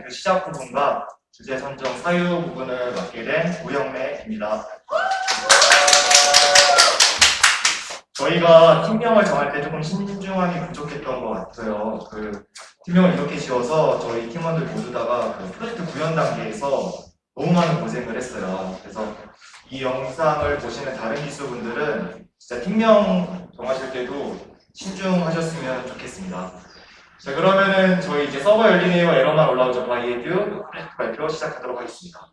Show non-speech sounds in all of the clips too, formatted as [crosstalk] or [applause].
발표 시작 부분과 주제 선정 사유 부분을 맡게 된 우영래입니다. 저희가 팀명을 정할 때 조금 신중함이 부족했던 것 같아요. 그 팀명을 이렇게 지어서 저희 팀원들 모두다가 그 프로젝트 구현 단계에서 너무 많은 고생을 했어요. 그래서 이 영상을 보시는 다른 기수분들은 진짜 팀명 정하실 때도 신중하셨으면 좋겠습니다. 자 그러면은 저희 이제 서버 열리네요 에러만 올라오죠 바이에듀 발표 시작하도록 하겠습니다.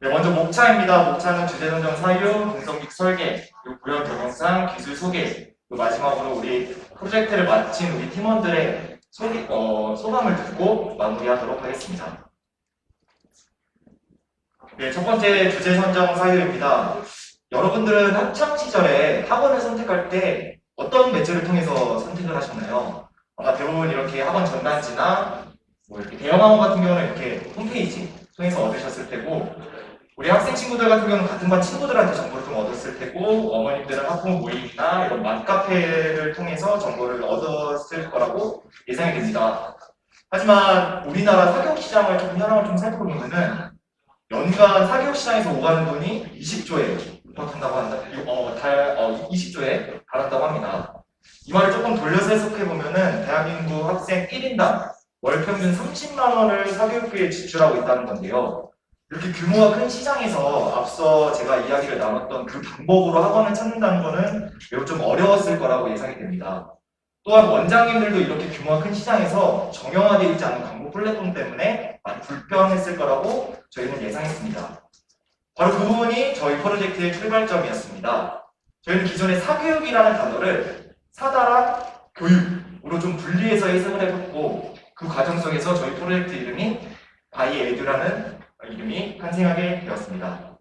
네, 먼저 목차입니다. 목차는 주제 선정 사유, 분석식 설계, 구현 경영상, 기술 소개, 그리고 마지막으로 우리 프로젝트를 마친 우리 팀원들의 소개, 어, 소감을 듣고 마무리하도록 하겠습니다. 네, 첫 번째 주제 선정 사유입니다. 여러분들은 학창 시절에 학원을 선택할 때 어떤 매체를 통해서 선택을 하셨나요? 아마 대부분 이렇게 학원 전단지나 뭐 이렇게 대형 학원 같은 경우는 이렇게 홈페이지 통해서 얻으셨을 테고 우리 학생 친구들 같은 경우는 같은 반 친구들한테 정보를 좀 얻었을 테고 어머님들은 학부모 모임이나 이런 맘카페를 통해서 정보를 얻었을 거라고 예상이 됩니다. 하지만 우리나라 사교육 시장을 좀 현황을 좀 살펴보면은 연간 사교육 시장에서 오가는 돈이 20조에 육 박한다고 한다. 어, 달, 어, 20조에 달한다고 합니다. 이 말을 조금 돌려서 해석해 보면은 대한민국 학생 1인당 월 평균 30만 원을 사교육비에 지출하고 있다는 건데요. 이렇게 규모가 큰 시장에서 앞서 제가 이야기를 나눴던 그 방법으로 학원을 찾는다는 거는 매우 좀 어려웠을 거라고 예상이 됩니다. 또한 원장님들도 이렇게 규모가 큰 시장에서 정형화되어 있지 않은 광고 플랫폼 때문에 많이 불편했을 거라고 저희는 예상했습니다. 바로 그 부분이 저희 프로젝트의 출발점이었습니다. 저희는 기존의 사교육이라는 단어를 사다랑 교육으로 좀 분리해서 해석을 해봤고 그 과정 속에서 저희 프로젝트 이름이 바이에듀라는 이름이 탄생하게 되었습니다.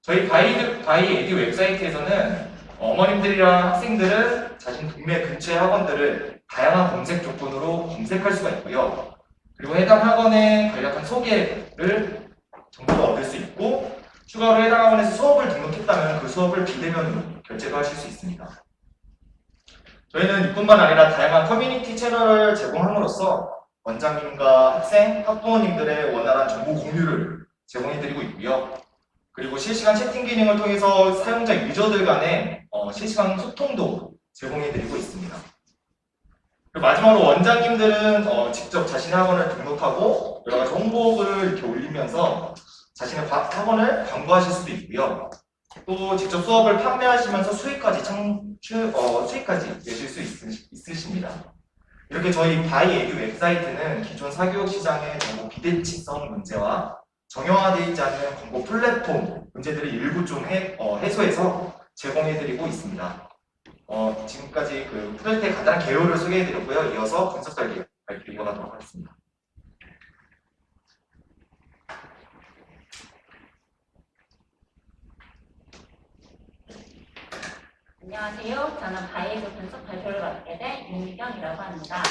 저희 바이, 바이에듀 웹사이트에서는 어머님들이랑 학생들은 자신 동네 근처의 학원들을 다양한 검색 조건으로 검색할 수가 있고요. 그리고 해당 학원에 간략한 소개를 정보를 얻을 수 있고 추가로 해당 학원에서 수업을 등록했다면 그 수업을 비대면으로 결제도 하실 수 있습니다. 저희는 이뿐만 아니라 다양한 커뮤니티 채널을 제공함으로써 원장님과 학생, 학부모님들의 원활한 정보 공유를 제공해드리고 있고요. 그리고 실시간 채팅 기능을 통해서 사용자 유저들 간의 어, 실시간 소통도 제공해드리고 있습니다. 그리고 마지막으로 원장님들은 어, 직접 자신의 학원을 등록하고 여러 가지 홍보글을 이렇게 올리면서 자신의 과- 학원을 광고하실 수도 있고요. 또 직접 수업을 판매하시면서 수익까지 창출, 어, 수익까지 내실 수 있, 있으 십니다. 이렇게 저희 바이 에듀 웹사이트는 기존 사교육 시장의 정보 비대칭성 문제와 정형화되어 있지 않은 광고 플랫폼 문제들을 일부 좀 해, 어, 해소해서 제공해드리고 있습니다. 어, 지금까지 그 프로젝트의 간단한 개요를 소개해드렸고요. 이어서 분석 설계 발표 이어가도록 하겠습니다. 안녕하세요. 저는 바이에그 분석 발표를 맡게 된 윤미경이라고 합니다.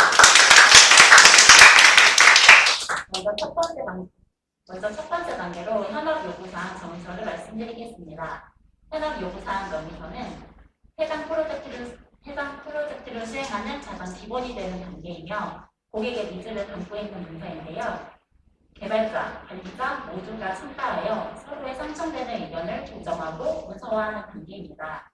먼저 첫 번째 단, 먼저 첫 번째 단계로 현업 요구사항 정의서를 말씀드리겠습니다. 현업 요구사항 정의서는 해당 프로젝트를 해당 프로젝트를 수행하는 가장 기본이 되는 단계이며 고객의 니즈를 담고 있는 문서인데요. 개발자, 관리자 모두가 참가하여 서로의 상충되는 의견을 조정하고 문서화하는 단계입니다.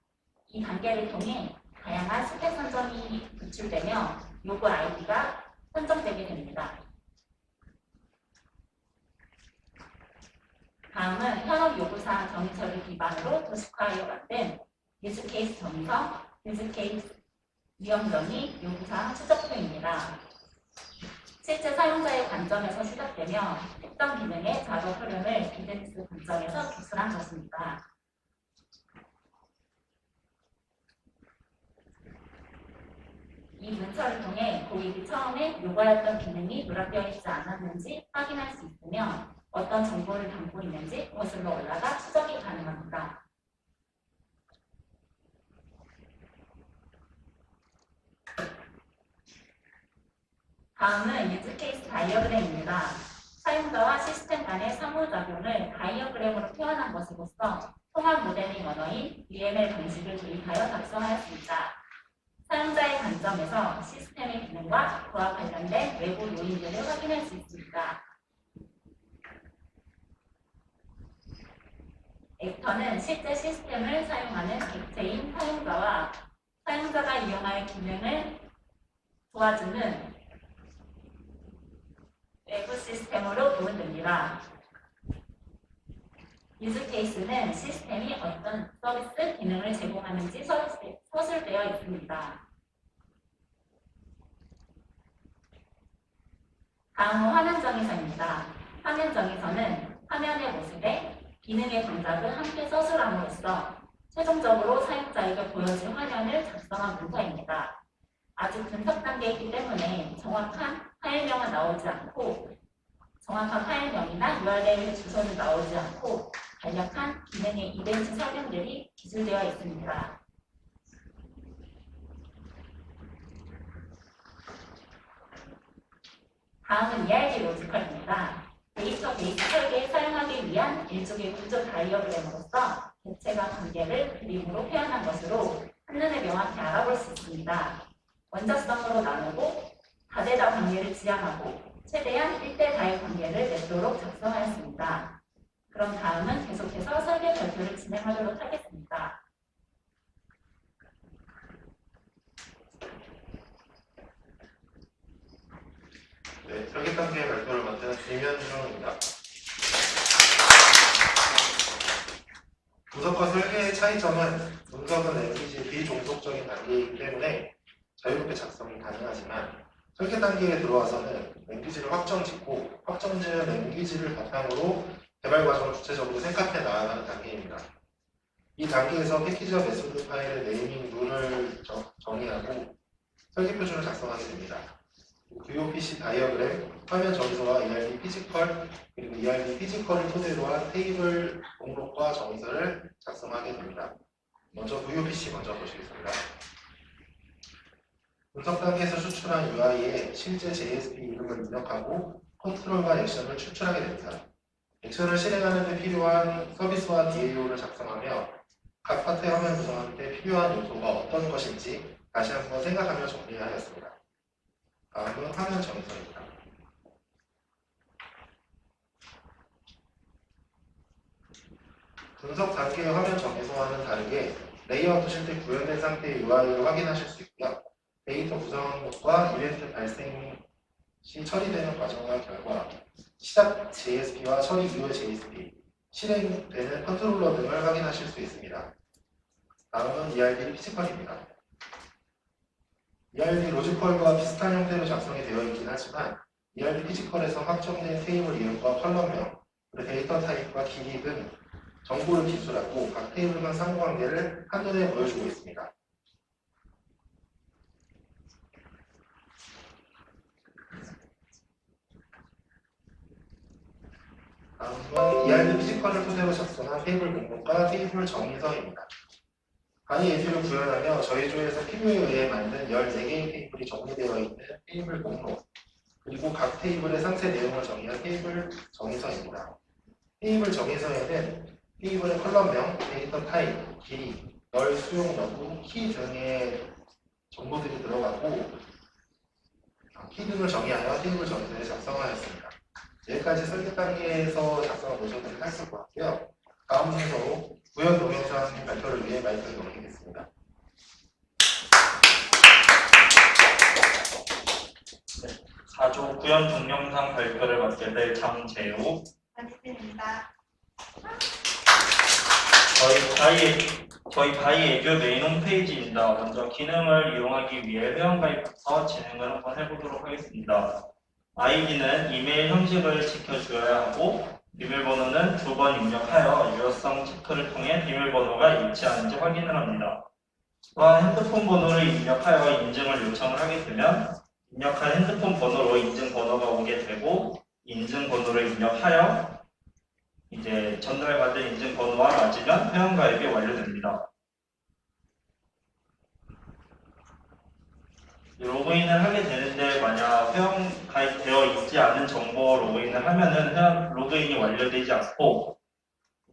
이 단계를 통해 다양한 스펙 선정이 구출되며 요구 아이디가 선정되게 됩니다. 다음은 현업 요구사항 정의서를 기반으로 도식화하여 만든 유즈케이스 정의서, 유즈케이스 위험 정의 요구사항 추적표입니다. 실제 사용자의 관점에서 시작되며 특정 기능의 작업 흐름을 비즈니스 관점에서 기술한 것입니다. 이 문서를 통해 고객이 처음에 요구하였던 기능이 누락되어 있지 않았는지 확인할 수 있으며 어떤 정보를 담고 있는지 거슬러 올라가 추적이 가능합니다. 다음은 유즈케이스 다이어그램입니다. 사용자와 시스템 간의 상호작용을 다이어그램으로 표현한 것으로서 통합 모델링 언어인 UML 방식을 도입하여 작성하였습니다. 사용자의 관점에서 시스템의 기능과 그와 관련된 외부 요인들을 확인할 수 있습니다. 액터는 실제 시스템을 사용하는 객체인 사용자와 사용자가 이용할 기능을 도와주는 외부 시스템으로 구분됩니다. 유즈 케이스는 시스템이 어떤 서비스 기능을 제공하는지 서술- 서술되어 있습니다. 다음은 화면 정의서입니다. 화면 정의서는 화면의 모습에 기능의 동작을 함께 서술함으로써 최종적으로 사용자에게 보여질 화면을 작성한 문서입니다. 아직 분석 단계이기 때문에 정확한 파일명은 나오지 않고 정확한 파일명이나 URL 주소는 나오지 않고 간략한 기능의 이벤트 설명들이 기술되어 있습니다. 다음은 ERG 로지컬입니다. 데이터 베이스 설계에 사용하기 위한 일종의 구조 다이어그램으로서 객체가 관계를 그림으로 표현한 것으로 한눈에 명확히 알아볼 수 있습니다. 원자성으로 나누고 다대다 관계를 지향하고 최대한 1대4의 관계를 맺도록 작성하였습니다. 그럼 다음은 계속해서 설계 발표를 진행하도록 하겠습니다. 네, 설계 단계 발표를 맡은 김현중입니다. 분석과 설계의 차이점은 분석은 MPG 비종속적인 단계이기 때문에 자유롭게 작성이 가능하지만 설계 단계에 들어와서는 MPG를 확정 짓고 확정 지은 MPG를 바탕으로 개발 과정을 구체적으로 생각해 나아가는 단계입니다. 이 단계에서 패키지와 메소드 파일의 네이밍 룰을 정- 정의하고 설계 표준을 작성하게 됩니다. VOPC 다이어그램, 화면 정의서와 ERD 피지컬, 그리고 ERD 피지컬을 토대로 한 테이블 목록과 정의서를 작성하게 됩니다. 먼저 VOPC 먼저 보시겠습니다. 분석 단계에서 추출한 UI에 실제 JSP 이름을 입력하고 컨트롤과 액션을 추출하게 됩니다. 액션을 실행하는 데 필요한 서비스와 DAO를 작성하며 각 파트의 화면 구성하는 데 필요한 요소가 어떤 것인지 다시 한번 생각하며 정리하였습니다. 다음은 화면 정의서입니다. 분석 단계의 화면 정의서와는 다르게 레이아웃 실제 구현된 상태의 UI를 확인하실 수 있고요. 데이터 구성과 이벤트 발생 시 처리되는 과정과 결과, 시작 JSP와 처리 이후의 JSP, 실행되는 컨트롤러 등을 확인하실 수 있습니다. 다음은 ERD 피지컬입니다. ERD 로지컬과 비슷한 형태로 작성이 되어 있긴 하지만 ERD 피지컬에서 확정된 테이블 이름과 컬럼명, 그리고 데이터 타입과 길이 등 정보를 기술하고 각 테이블 간 상호관계를 한눈에 보여주고 있습니다. 다음은 ERD 피지컬을 토대로 작성한 테이블 목록과 테이블 정의서입니다. 간이 예시를 구현하며 저희 조에서 필요에 의해 만든 14개의 테이블이 정리되어 있는 테이블 목록, 그리고 각 테이블의 상세 내용을 정의한 테이블 정의서입니다. 테이블 정의서에는 테이블의 컬럼명, 데이터 타입, 길이, 열 수용 여부, 키 등의 정보들이 들어가고 어, 키 등을 정의하여 테이블 정의서에 작성하였습니다. 여기까지 설계 단계에서 작성을 보셔도 할것 같고요. 다음 순서로 구현 동영상 발표를 위해 마이크를 넘기겠습니다. 사조 구현 동영상 발표를 맡게 될 장재우 안녕입니다. 저희 바이 저희 바이 에듀 메인 홈페이지입니다. 먼저 기능을 이용하기 위해 회원가입부터 진행을 한번 해보도록 하겠습니다. 아이디는 이메일 형식을 지켜주어야 하고 비밀번호는 두 번 입력하여 유효성 체크를 통해 비밀번호가 일치하는지 확인을 합니다. 또한 핸드폰 번호를 입력하여 인증을 요청을 하게 되면 입력한 핸드폰 번호로 인증 번호가 오게 되고 인증 번호를 입력하여 이제 전달받은 인증 번호와 맞으면 회원가입이 완료됩니다. 로그인을 하게 되는데 만약 회원 가입되어 있지 않은 정보 로그인을 하면은 회원 로그인이 완료되지 않고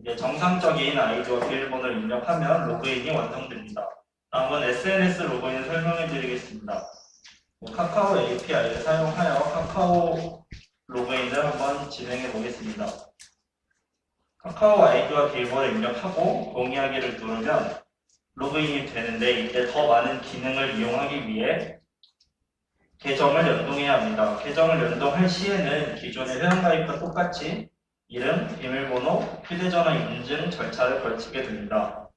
이제 정상적인 아이디와 비밀번호를 입력하면 로그인이 완성됩니다. 다음은 SNS 로그인 설명해 드리겠습니다. 카카오 API를 사용하여 카카오 로그인을 한번 진행해 보겠습니다. 카카오 아이디와 비밀번호 입력하고 동의하기를 누르면 로그인이 되는데 이때 더 많은 기능을 이용하기 위해 계정을 연동해야 합니다. 계정을 연동할 시에는 기존의 회원가입과 똑같이 이름, 비밀번호, 휴대전화 인증 절차를 걸치게 됩니다.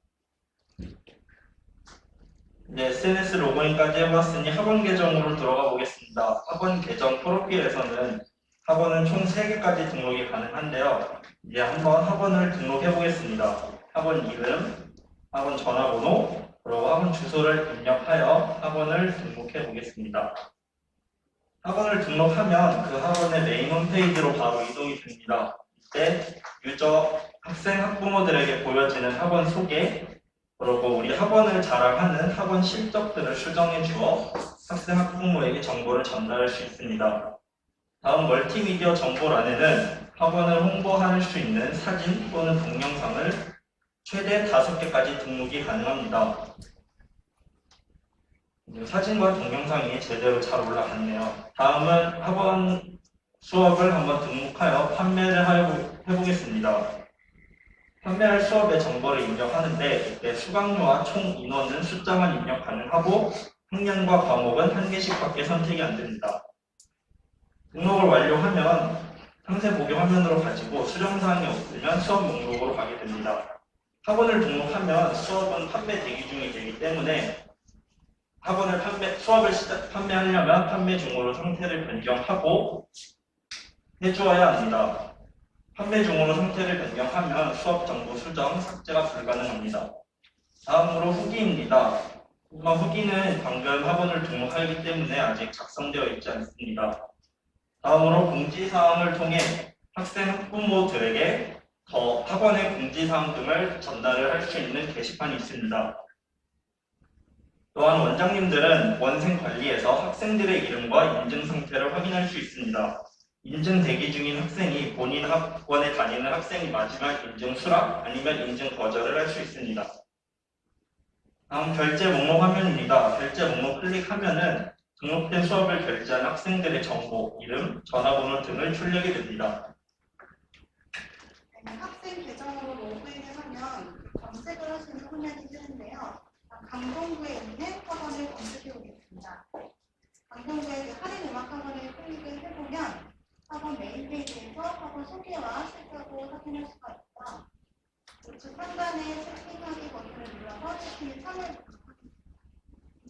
이제 SNS 로그인까지 해봤으니 학원 계정으로 들어가 보겠습니다. 학원 계정 프로필에서는 학원은 총 3개까지 등록이 가능한데요. 이제 한번 학원을 등록해 보겠습니다. 학원 이름, 학원 전화번호, 그리고 학원 주소를 입력하여 학원을 등록해 보겠습니다. 학원을 등록하면 그 학원의 메인 홈페이지로 바로 이동이 됩니다. 이때 유저, 학생, 학부모들에게 보여지는 학원 소개, 그리고 우리 학원을 자랑하는 학원 실적들을 수정해 주어 학생, 학부모에게 정보를 전달할 수 있습니다. 다음 멀티미디어 정보란에는 학원을 홍보할 수 있는 사진 또는 동영상을 최대 5개까지 등록이 가능합니다. 네, 사진과 동영상이 제대로 잘 올라갔네요. 다음은 학원 수업을 한번 등록하여 판매를 하여- 해보겠습니다. 판매할 수업의 정보를 입력하는데 이때 수강료와 총 인원은 숫자만 입력 가능하고 학년과 과목은 한 개씩밖에 선택이 안 됩니다. 등록을 완료하면 상세 보기 화면으로 가지고 수정사항이 없으면 수업 목록으로 가게 됩니다. 학원을 등록하면 수업은 판매 대기 중이 되기 때문에 학원을 판매, 수업을 시작, 판매하려면 판매 중으로 상태를 변경하고 해주어야 합니다. 판매 중으로 상태를 변경하면 수업 정보 수정, 삭제가 불가능합니다. 다음으로 후기입니다. 하지만 후기는 방금 학원을 등록하기 때문에 아직 작성되어 있지 않습니다. 다음으로 공지사항을 통해 학생, 학부모들에게 더 학원의 공지사항 등을 전달을 할 수 있는 게시판이 있습니다. 또한 원장님들은 원생 관리에서 학생들의 이름과 인증 상태를 확인할 수 있습니다. 인증 대기 중인 학생이 본인 학원에 다니는 학생이 마지막 인증 수락 아니면 인증 거절을 할 수 있습니다. 다음 결제 목록 화면입니다. 결제 목록 클릭하면은 등록된 수업을 결제한 학생들의 정보, 이름, 전화번호 등을 출력이 됩니다. 네, 학생 계정으로 로그인을 하면 검색을 하시는 화면이 뜨는데요. 강동구에 있는 학원을 검색해 보겠습니다. 강동구의 그 할인 음악 학원을 클릭을 해보면 학원 메인 페이지에서 학원 소개와 실적을 확인할 수가 있고요. 우측 상단에 채팅하기 버튼을 눌러서 채팅에 참여해 보겠습니다.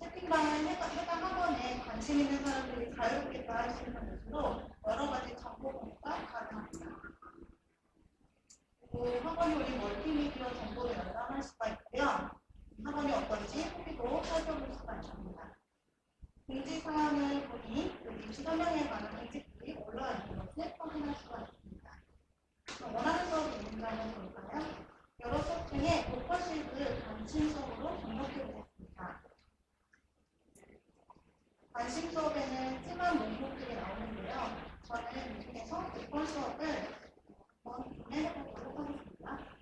채팅방은 해당 학원에 관심 있는 사람들이 자유롭게 따할 수 있는 곳으로 여러 가지 정보 공유가 가능합니다. 그리고 학원이 우리 멀티미디어 정보를 열람할 수가 있고요. 학원이 어떤지 후기도 살펴볼 수가 있습니다. 공지 사항을 보니 여기 입시 설명에 관한 공지들이 올라와 있는 것을 확인할 수가 있습니다. 원하는 수업이 있는지 한번 볼까요? 여러 수업 중에 독서실을 관심 수업으로 등록해 보겠습니다. 관심 수업에는 찜한 목록들이 나오는데요. 저는 이 중에서 6번 수업을 한번 보내보도록 하겠습니다.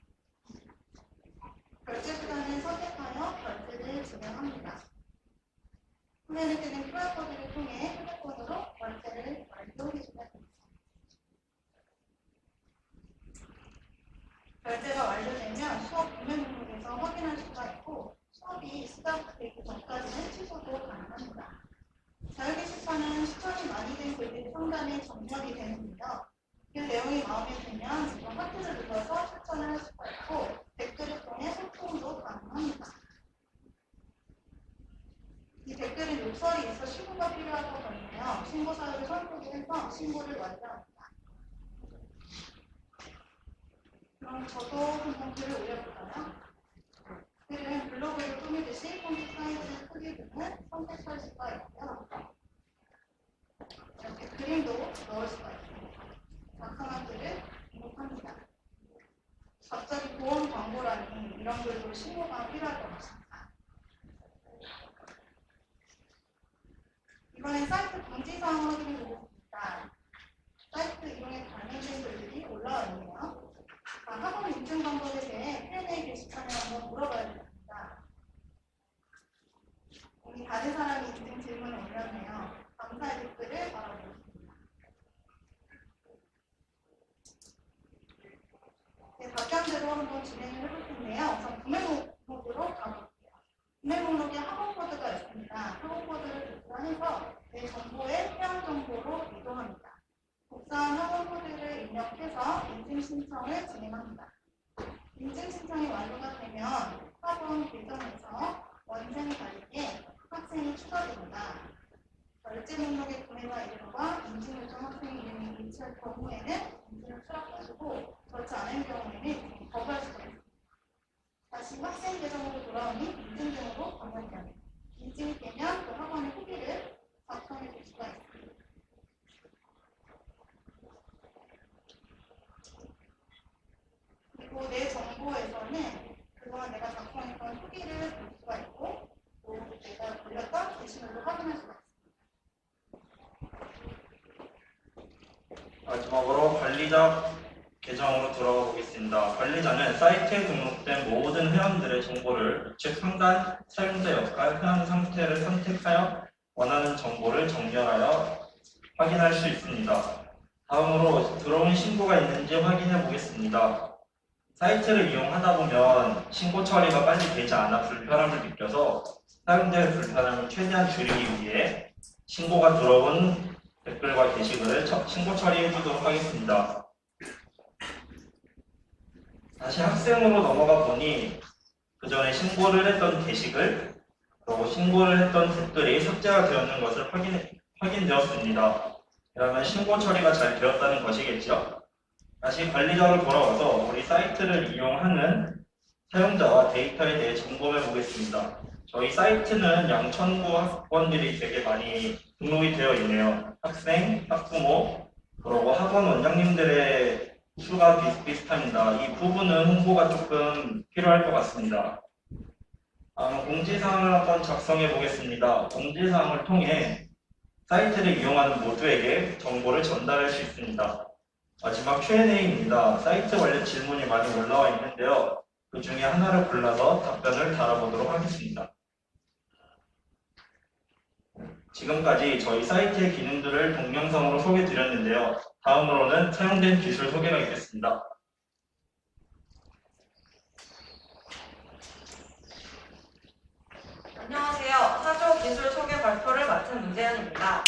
결제 수단을 선택하여 결제를 진행합니다. 화면에 뜨는 QR코드를 통해 휴대폰으로 결제를 완료해주면 됩니다. 결제가 완료되면 수업 구매 목록에서 확인할 수가 있고 수업이 시작되기 전까지는 취소도 가능합니다. 자유 게시판은 추천이 많이 된 글들이 상단에 정렬이 되는데요. 그 내용이 마음에 들면 이거 하트를 눌러서 추천을 할 수가 있고 댓글을 통해 소통도 가능합니다. 이 댓글은 욕설이 있어 신고가 것 같네요. 신고 사유를 선택해서 신고를 완료합니다. 그럼 저도 한번 글을 올려볼까요? 글은 블로그를 꾸미듯이 폰트 사이즈 크기 등을 선택할 수가 있고요. 이렇게 그림도 넣을 수가 있습니다. 작성한 글을 등록합니다. 갑자기 보험 광고라니 이런 글도 신고가 같 이번엔 사이트 공지사항 확인해 보겠습니다. 사이트 이용에 관련된 글들이 올라와 있네요. 자, 학원 인증 방법에 대해 Q&A 게시판에 한번 물어봐야 됩니다. 우리 다른 사람 그리고 내 정보에서는 그동안 내가 작성했던 후기를 볼 수가 있고 또 내가 올렸던 게시물도 확인할 수가 있습니다. 마지막으로 관리자 계정으로 들어가 보겠습니다. 관리자는 사이트에 등록된 모든 회원들의 정보를 우측 상단 사용자 역할 회원 상태를 선택하여 원하는 정보를 정렬하여 확인할 수 있습니다. 다음으로 들어온 신고가 있는지 확인해 보겠습니다. 사이트를 이용하다 보면 신고 처리가 빨리 되지 않아 불편함을 느껴서 사용자의 불편함을 최대한 줄이기 위해 신고가 들어온 댓글과 게시글을 처- 신고 처리해 주도록 하겠습니다. 다시 학생으로 넘어가 보니 그 전에 신고를 했던 게시글 그리고 신고를 했던 댓글이 삭제가 되었는 것을 확인, 확인되었습니다. 그러면 신고 처리가 잘 되었다는 것이겠죠. 다시 관리자로 돌아와서 우리 사이트를 이용하는 사용자와 데이터에 대해 점검해 보겠습니다. 저희 사이트는 양천구 학원들이 되게 많이 등록이 되어 있네요. 학생, 학부모, 그리고 학원 원장님들의 수가 비슷비슷합니다. 이 부분은 홍보가 조금 필요할 것 같습니다. 공지사항을 한번 작성해 보겠습니다. 공지사항을 통해 사이트를 이용하는 모두에게 정보를 전달할 수 있습니다. 마지막 Q&A입니다. 사이트 관련 질문이 많이 올라와 있는데요. 그 중에 하나를 골라서 답변을 달아보도록 하겠습니다. 지금까지 저희 사이트의 기능들을 동영상으로 소개해 드렸는데요. 다음으로는 사용된 기술 소개가 있겠습니다. 안녕하세요. 사조 기술 소개 발표를 맡은 문재현입니다.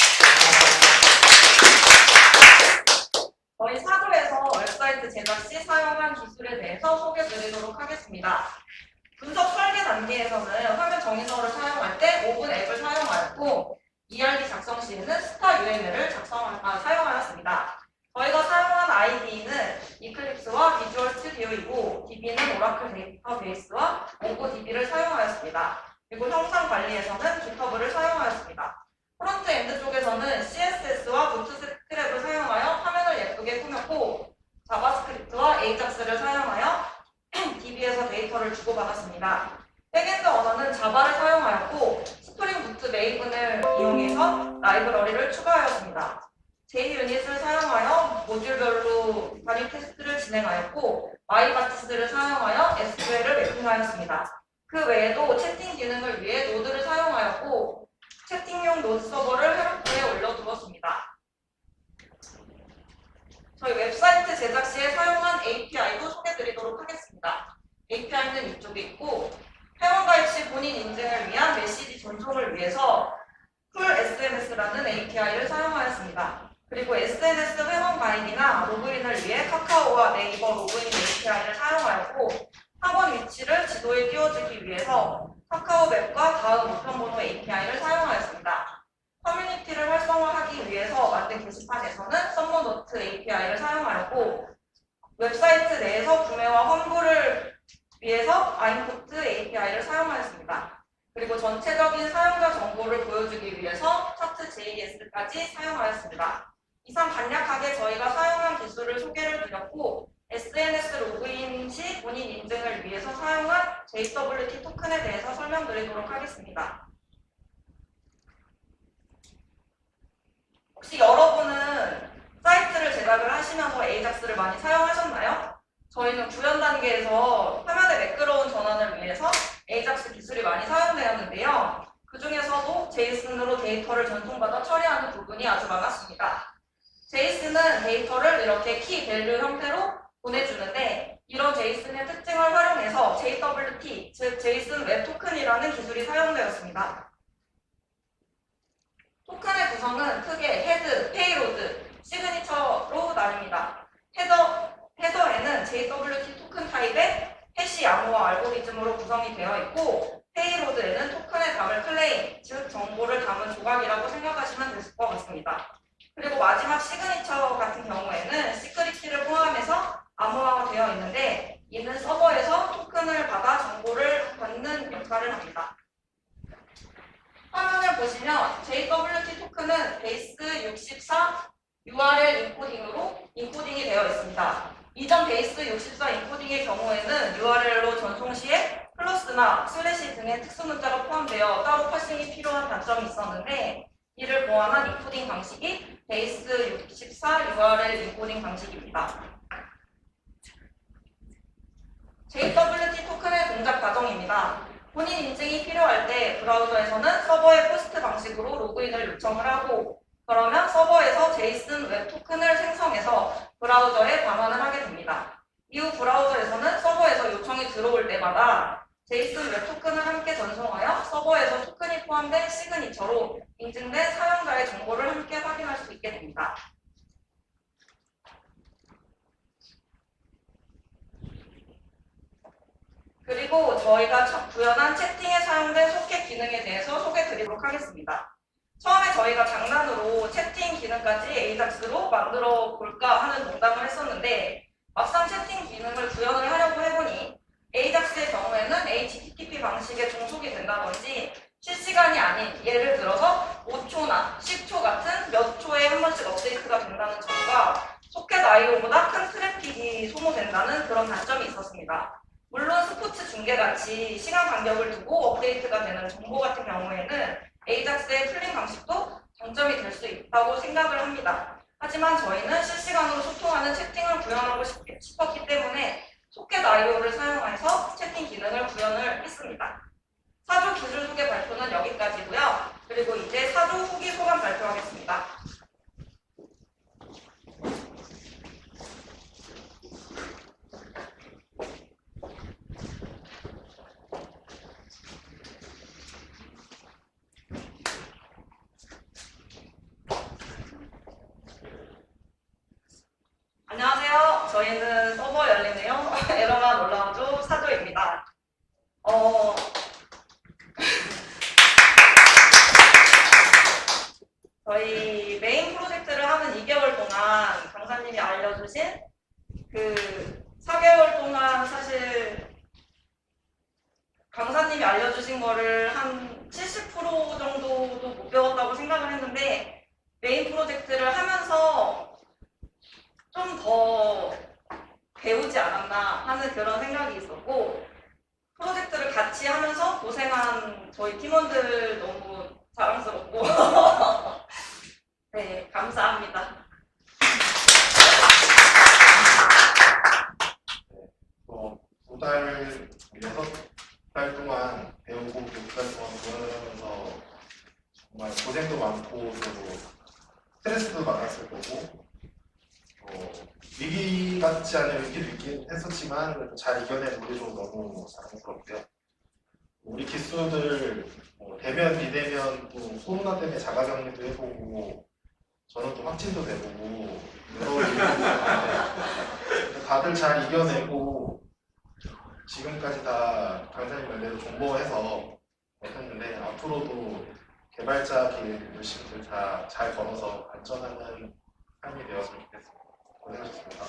저희 사조에서 웹 사이트 제작 시 사용한 기술에 대해서 소개 드리도록 하겠습니다. 분석 설계 단계에서는 화면 정의서를 사용할 때 오븐 앱을 사용하였고 ERD 작성 시에는 스타 UML을 작성, 아, 사용하였습니다. 저희가 사용한 ID는 이클립스와 비주얼 스튜디오이고 DB는 오라클 데이터베이스와 몽고DB를 사용하였습니다. 그리고 형상 관리에서는 GitHub를 사용하였습니다. 프론트엔드 쪽에서는 CSS와 부트스트 테스트를 진행하였고 마이바티스를 사용하여 SQL을 매핑하였습니다. 그 외에도 채팅 기능을 위해 노드를 사용하였고 채팅용 노드 서버를 헤로크에 올려두었습니다. 저희 웹사이트 제작 시에 사용한 API도 소개드리도록 하겠습니다. API는 이쪽에 있고 회원가입 시 본인 인증을 위한 메시지 전송을 위해서 풀 SNS라는 API를 사용하였습니다. 그리고 SNS 회원 가입이나 로그인을 위해 카카오와 네이버 로그인 API를 사용 하였고 학원 위치를 지도에 띄워주기 위해서 카카오맵과 다음 우편번호 API를 사용하였습니다. 커뮤니티를 활성화하기 위해서 만든 게시판에서는 썸머노트 API를 사용하였고 웹사이트 내에서 구매와 환불을 위해서 아인포트 API를 사용하였습니다. 그리고 전체적인 사용자 정보를 보여주기 위해서 차트.js까지 사용하였습니다. 이상 간략하게 저희가 사용한 기술을 소개를 드렸고 SNS 로그인 시 본인 인증을 위해서 사용한 JWT 토큰에 대해서 설명드리도록 하겠습니다. 혹시 여러분은 사이트를 제작을 하시면서 에이작스를 많이 사용하셨나요? 저희는 구현 단계에서 화면에 매끄러운 전환을 위해서 에이작스 기술이 많이 사용되었는데요. 그 중에서도 제이슨으로 데이터를 전송받아 처리하는 부분이 아주 많았습니다. 제이슨은 데이터를 이렇게 키 밸류 형태로 보내주는데 이런 제이슨의 특징을 활용해서 JWT, 즉 제이슨 웹 토큰이라는 기술이 사용되었습니다. 토큰의 구성은 크게 헤드, 페이로드, 시그니처로 나뉩니다. 헤더, 헤더에는 JWT 토큰 타입의 해시 암호와 알고리즘으로 구성이 되어 있고 페이로드에는 토큰의 담을 클레임, 즉 정보를 담은 조각이라고 생각하시면 될 것 같습니다. 그리고 마지막 시그니처 같은 경우에는 시크릿 키를 포함해서 암호화되어 있는데 이는 서버에서 토큰을 받아 정보를 받는 역할을 합니다. 화면을 보시면 JWT 토큰은 베이스 64 URL 인코딩으로 인코딩이 되어 있습니다. 이전 베이스 64 인코딩의 경우에는 URL로 전송 시에 플러스나 슬래시 등의 특수문자가 포함되어 따로 파싱이 필요한 단점이 있었는데 이를 보완한 인코딩 방식이 베이스 64 URL 인코딩 방식입니다. JWT 토큰의 동작 과정입니다. 본인 인증이 필요할 때 브라우저에서는 서버의 포스트 방식으로 로그인을 요청을 하고 그러면 서버에서 제이슨 웹 토큰을 생성해서 브라우저에 반환을 하게 됩니다. 이후 브라우저에서는 서버에서 요청이 들어올 때마다 제이슨 웹 토큰을 함께 전송하여 서버에서 토큰이 포함된 시그니처로 인증된 사용자의 정보를 함께 확인할 수 있게 됩니다. 그리고 저희가 첫 구현한 채팅에 사용된 소켓 기능에 대해서 소개해 드리도록 하겠습니다. 처음에 저희가 장난으로 채팅 기능까지 AJAX로 만들어 볼까 하는 농담을 했었는데 막상 채팅 기능을 구현을 하려고 해보니 AJAX의 경우에는 HTTP 방식에 종속이 된다든지 실시간이 아닌 예를 들어서 5초나 10초 같은 몇 초에 한 번씩 업데이트가 된다는 점과 소켓 IO보다 큰 트래픽이 소모된다는 그런 단점이 있었습니다. 물론 스포츠 중계 같이 시간 간격을 두고 업데이트가 되는 정보 같은 경우에는 AJAX의 풀링 방식도 장점이 될 수 있다고 생각을 합니다. 하지만 저희는 실시간으로 소통하는 채팅을 구현하고 싶- 싶었기 때문에 소켓 IO를 사용해서 채팅 기능을 구현을 했습니다. 사조 기술 소개 발표는 여기까지고요. 그리고 이제 사조 후기 소감 발표하겠습니다. 안녕하세요. 저희는 서버 열리네요. 에러만 올라오죠. 사조입니다. 어, 저희 메인 프로젝트를 하는 2개월 동안 강사님이 알려주신 그 4개월 동안 사실 강사님이 알려주신 거를 한 70% 정도도 못 배웠다고 생각을 했는데 메인 프로젝트를 하면서 좀 더 않았나 하는 그런 생각이 있었고 프로젝트를 같이 하면서 고생한 저희 팀원들 너무 자랑스럽고 [laughs] 네 감사합니다. 어, 두 달, 여섯 달 동안 배우고 두 달 동안 구현하면서 정말 고생도 많고 또 스트레스도 많았을 거고 어, 위기 같지 않은 위기도 있긴 했었지만 그래도 잘 이겨낸 우리 좀 너무 자랑스럽고요. 우리 기수들 뭐 대면 비대면 또 코로나 때문에 자가격리도 해보고 저는 또 확진도 돼보고 다들 잘 이겨내고 지금까지 다 강사님 말대로 존버해서 했는데 앞으로도 개발자 길 열심히들 다잘 걸어서 안전하는 삶이 되었으면 좋겠습니다. 고생하셨습니다.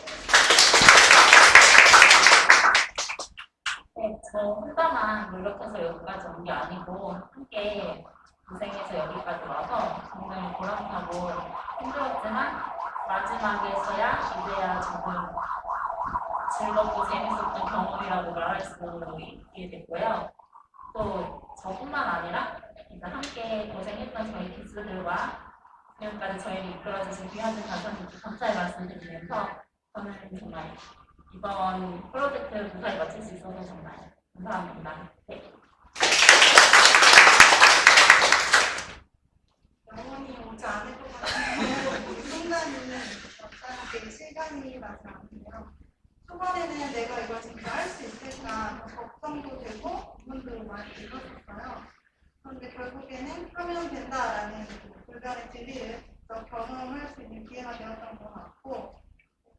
네, 저 혼자만 노력해서 여기까지 온 게 아니고 함께 고생해서 여기까지 와서 정말 보람차고 힘들었지만 마지막에서야 이제야 조금 즐겁고 재밌었던 경험이라고 말할 수 있게 됐고요. 또 저뿐만 아니라 함께 고생했던 저희 기수들과 지금까지 저희를 이끌어주신 귀하신 강사님께 감사의 말씀드리면서 저는 정말 이번 프로젝트 무사히 마칠 수 있어서 정말 감사합니다. 네. 영원히 오지 않을 것 같은 순간이 약간 시간이 나지 않네요. 초반에는 내가 이걸 진짜 할 수 있을까 걱정도 되고 의문도 많이 들었었어요. 그런데 결국에는 하면 된다라는 그 불변의 진리를 직접 경험할 수 있는 기회가 되었던 것 같고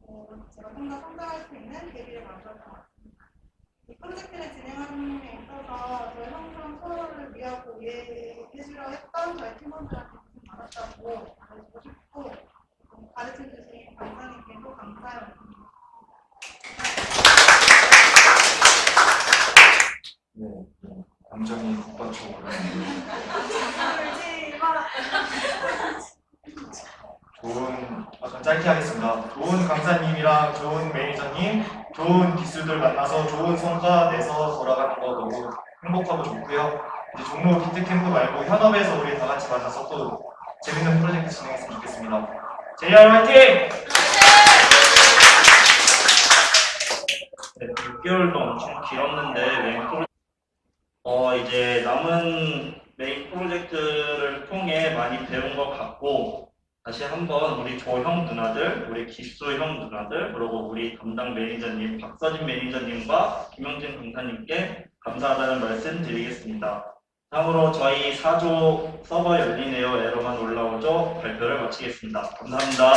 어, 제가 좀 더 성장할 수 있는 계기를 만들었던 것 같습니다. 이 프로젝트를 진행하는 데 있어서 저희 항상 서로를 위하고 이해해주려 했던 저희 팀원들한테 고생 많았다고 말해주고 싶고 어, 가르쳐주신 강사님께도 감사의 말씀드립니다. 네, 감정이 북받쳐 오르는 울지 마. 좋은, 아까 짧게 하겠습니다. 좋은 강사님이랑 좋은 매니저님, 좋은 기술들 만나서 좋은 성과 내서 돌아가는 거 너무 행복하고 좋고요. 이제 종로 기특캠프 말고 현업에서 우리 다 같이 만나서 또 재밌는 프로젝트 진행했으면 좋겠습니다. JR 화이팅! 네, 6개월 도 엄청 길었는데 메인 프로 어 이제 남은 메인 프로젝트를 통해 많이 배운 것 같고 다시 한번 우리 조형 누나들, 우리 기수형 누나들, 그리고 우리 담당 매니저님 박서진 매니저님과 김영진 강사님께 감사하다는 말씀 드리겠습니다. 다음으로 저희 4조 서버 열리네요 에러만 올라오죠 발표를 마치겠습니다. 감사합니다.